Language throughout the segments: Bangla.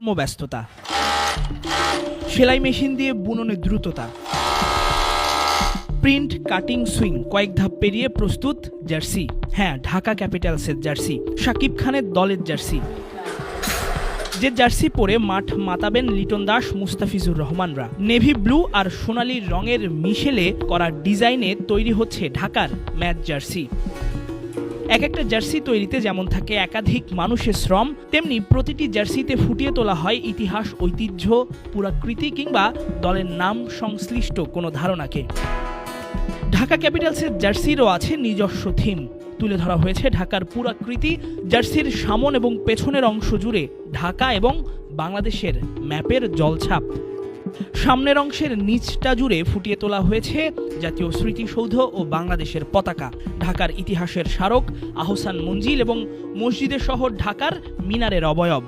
কর্মব্যস্ততা। সেলাই মেশিন দিয়ে বুননে দ্রুততা। প্রিন্ট, কাটিং, সুইং, কয়েক ধাপ পেরিয়ে প্রস্তুত জার্সি। হ্যাঁ ঢাকা ক্যাপিটালসের জার্সি, শাকিব খানের দলের জার্সি। যে জার্সি পরে মাঠ মাতাবেন লিটন দাস, মুস্তাফিজুর রহমানরা। নেভি ব্লু আর সোনালি রঙের মিশেলে করা ডিজাইনে তৈরি হচ্ছে ঢাকার ম্যাচ জার্সি। এক একটা জার্সি তৈরিতে যেমন থাকে একাধিক মানুষের শ্রম, তেমনি প্রতিটি জার্সিতে ফুটিয়ে তোলা হয় ইতিহাস, ঐতিহ্য, পুরাকৃতি কিংবা দলের নাম সংশ্লিষ্ট কোনো ধারণাকে। ঢাকা ক্যাপিটালসের জার্সিরও আছে নিজস্ব থিম। তুলে ধরা হয়েছে ঢাকার পুরাকৃতি, জার্সির সামন এবং পেছনের অংশ জুড়ে ঢাকা এবং বাংলাদেশের ম্যাপের জলছাপ। সামনের অংশের নিচটা জুড়ে ফুটিয়ে তোলা হয়েছে জাতীয় স্মৃতিসৌধ ও বাংলাদেশের পতাকা। ঢাকার ইতিহাসের স্মারক আহসান মঞ্জিল এবং মসজিদের শহর ঢাকার মিনারের অবয়ব।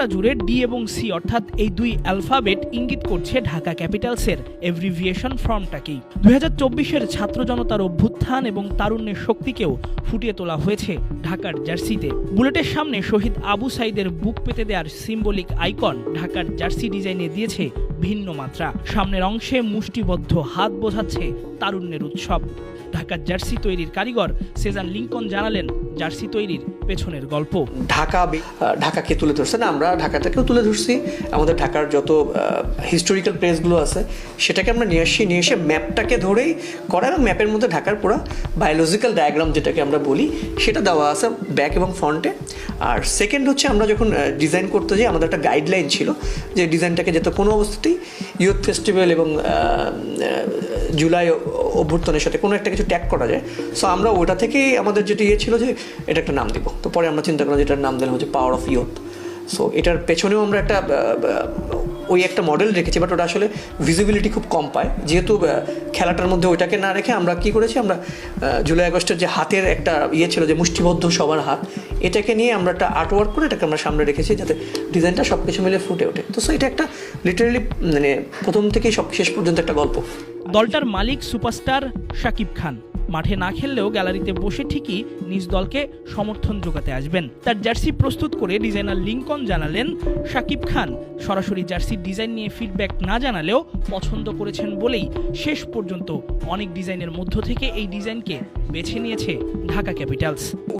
পুরোটা জুড়ে ডি এবং সি অর্থাৎ এই দুই অ্যালফাবেট ইঙ্গিত করছে ঢাকা ক্যাপিটালসের এভরিভিয়েশন ফর্মটাকেই। দুই হাজার চব্বিশের ছাত্র জনতার অভ্যুত্থান এবং তারুণ্যের শক্তিকেও ফুটিয়ে তোলা হয়েছে ঢাকার জার্সিতে। বুলেটের সামনে শহীদ আবু সাইদের বুক পেতে দেওয়ার সিম্বলিক আইকন ঢাকার জার্সি ডিজাইনে দিয়েছে ভিন্ন মাত্রা। সামনের অংশে মুষ্টিবদ্ধ হাত বোঝাচ্ছে তারুণ্যের উৎসব। ঢাকার জার্সি তৈরির কারিগর সেজান লিঙ্কন জানালেন জার্সি তৈরির পেছনের গল্প। ঢাকা ঢাকাকে তুলে ধরছে? না, আমরা ঢাকাটাকেও তুলে ধরছি। আমাদের ঢাকার যত হিস্টোরিক্যাল প্লেসগুলো আছে, সেটাকে আমরা নিয়ে আসি, নিয়ে এসে ম্যাপটাকে ধরেই করা এবং ম্যাপের মধ্যে ঢাকার পুরো বায়োলজিক্যাল ডায়াগ্রাম যেটাকে আমরা বলি, সেটা দেওয়া আছে ব্যাক এবং ফ্রন্টে আর সেকেন্ড হচ্ছে আমরা যখন ডিজাইন করতে যাই, আমাদের একটা গাইডলাইন ছিল যে ডিজাইনটাকে যাতে কোনো অবস্থাতেই ইউথ ফেস্টিভ্যাল এবং জুলাই অ- অভ্যুত্থানের সাথে কোনো একটা কিছু ট্যাগ করা যায়। সো আমরা ওটা থেকেই আমাদের যেটা ইয়ে ছিল যে এটা একটা নাম দিব। তো পরে আমরা চিন্তা করলাম যে এটার নাম দিলাম হচ্ছে পাওয়ার অফ ইয়ুথ সো এটার পেছনেও আমরা একটা ওই একটা মডেল রেখেছি বাট ওটা আসলে ভিজিবিলিটি খুব কম পায়। যেহেতু খেলাটার মধ্যে ওইটাকে না রেখে আমরা কি করেছি, আমরা জুলাই আগস্টের যে হাতের একটা ইয়ে ছিল যে মুষ্টিবদ্ধ সবার হাত, এটাকে নিয়ে আমরা একটা আর্ট ওয়ার্ক করে এটাকে আমরা সামনে রেখেছি যাতে ডিজাইনটা সব কিছু মিলে ফুটে ওঠে। তো সো এটা একটা লিটারেলি মানে প্রথম থেকেই সব, শেষ পর্যন্ত একটা গল্প। দলটার মালিক সুপারস্টার শাকিব খান। মাঠে না খেললেও গ্যালারিতে বসে ঠিকই নিজ দলকে সমর্থন জোগাতে আসবেন। তার জার্সি প্রস্তুত করে ডিজাইনার লিঙ্কন জানালেন, শাকিব খান সরাসরি জার্সির ডিজাইন নিয়ে ফিডব্যাক না জানালেও পছন্দ করেছেন বলেই শেষ পর্যন্ত অনেক ডিজাইনের মধ্য থেকে এই ডিজাইনকে বেছে নিয়েছে ঢাকা ক্যাপিটালস।